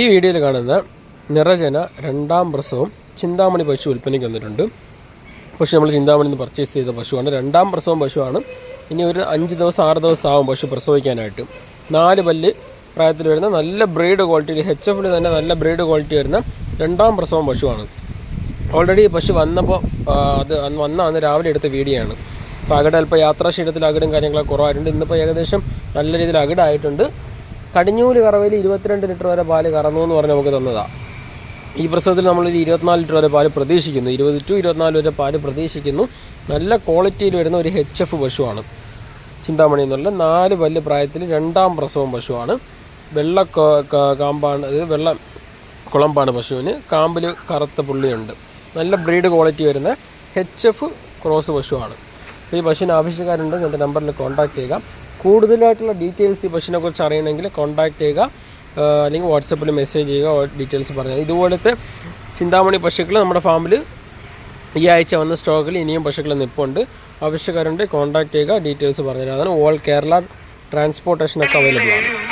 ഈ വീഡിയോയിൽ കാണുന്ന നിറജന രണ്ടാം പ്രസവം ചിന്താമണി പശു വിൽപ്പനയ്ക്ക് വന്നിട്ടുണ്ട്. പശു നമ്മൾ ചിന്താമണി നിന്ന് പർച്ചേസ് ചെയ്ത പശുവാണ്. രണ്ടാം പ്രസവം പശുവാണ്. ഇനി ഒരു അഞ്ച് ദിവസം ആറ് ദിവസം ആവും പശു പ്രസവിക്കാനായിട്ട്. നാല് പല്ല് പ്രായത്തിൽ വരുന്ന നല്ല ബ്രീഡ് ക്വാളിറ്റി എച്ച് എഫിൽ തന്നെ നല്ല ബ്രീഡ് ക്വാളിറ്റി വരുന്ന രണ്ടാം പ്രസവം പശുവാണ്. ഓൾറെഡി പശു വന്നപ്പോൾ അത് വന്ന അന്ന് രാവിലെ എടുത്ത വീഡിയോ ആണ്. അപ്പോൾ അകിട് അല്പം യാത്രാശീലത്തിൽ അകിടും കാര്യങ്ങളൊക്കെ കുറവായിട്ടുണ്ട്. ഇന്നിപ്പോൾ ഏകദേശം നല്ല രീതിയിൽ അകടായിട്ടുണ്ട്. കടിഞ്ഞൂൽ കറവയിൽ ഇരുപത്തിരണ്ട് ലിറ്റർ വരെ പാൽ കറന്നു എന്ന് പറഞ്ഞ് നമുക്ക് തന്നതാണ് ഈ പ്രസവത്തിൽ നമ്മളൊരു ഇരുപത്തിനാല് ലിറ്റർ വരെ പാൽ പ്രതീക്ഷിക്കുന്നു. ഇരുപത് ടു ഇരുപത്തിനാല് വരെ പാൽ പ്രതീക്ഷിക്കുന്നു. നല്ല ക്വാളിറ്റിയിൽ വരുന്ന ഒരു എച്ച് എഫ് പശുവാണ്. ചിന്താമണി എന്നുള്ള നാല് പല്ല് പ്രായത്തിൽ രണ്ടാം പ്രസവം പശുവാണ്. വെള്ള കാമ്പാണ് അതായത് വെള്ള കുളമ്പാണ് പശുവിന്. കാമ്പിൽ കറുത്ത പുള്ളിയുണ്ട്. നല്ല ബ്രീഡ് ക്വാളിറ്റി വരുന്ന എച്ച് എഫ് ക്രോസ് പശുവാണ്. അപ്പോൾ ഈ പശുവിന് ആവശ്യക്കാരുണ്ടെങ്കിൽ എന്റെ നമ്പറിൽ കോൺടാക്ട് ചെയ്യുക കൂടുതലായിട്ടുള്ള ഡീറ്റെയിൽസ് ഈ പശുവിനെ കുറിച്ച് അറിയണമെങ്കിൽ കോൺടാക്ട് ചെയ്യുക അല്ലെങ്കിൽ വാട്സപ്പിൽ മെസ്സേജ് ചെയ്യുക ഡീറ്റെയിൽസ് പറഞ്ഞു ഇതുപോലത്തെ ചിന്താമണി പശുക്കൾ നമ്മുടെ ഫാമിൽ ഈ ആഴ്ച വന്ന സ്റ്റോക്കിൽ ഇനിയും പശുക്കൾ നിൽപ്പുണ്ട് ആവശ്യക്കാരുണ്ട് കോൺടാക്ട് ചെയ്യുക ഡീറ്റെയിൽസ് പറഞ്ഞുതരാം. അതാണ് ഓൾ കേരള ട്രാൻസ്പോർട്ടേഷനൊക്കെ അവൈലബിൾ ആണ്.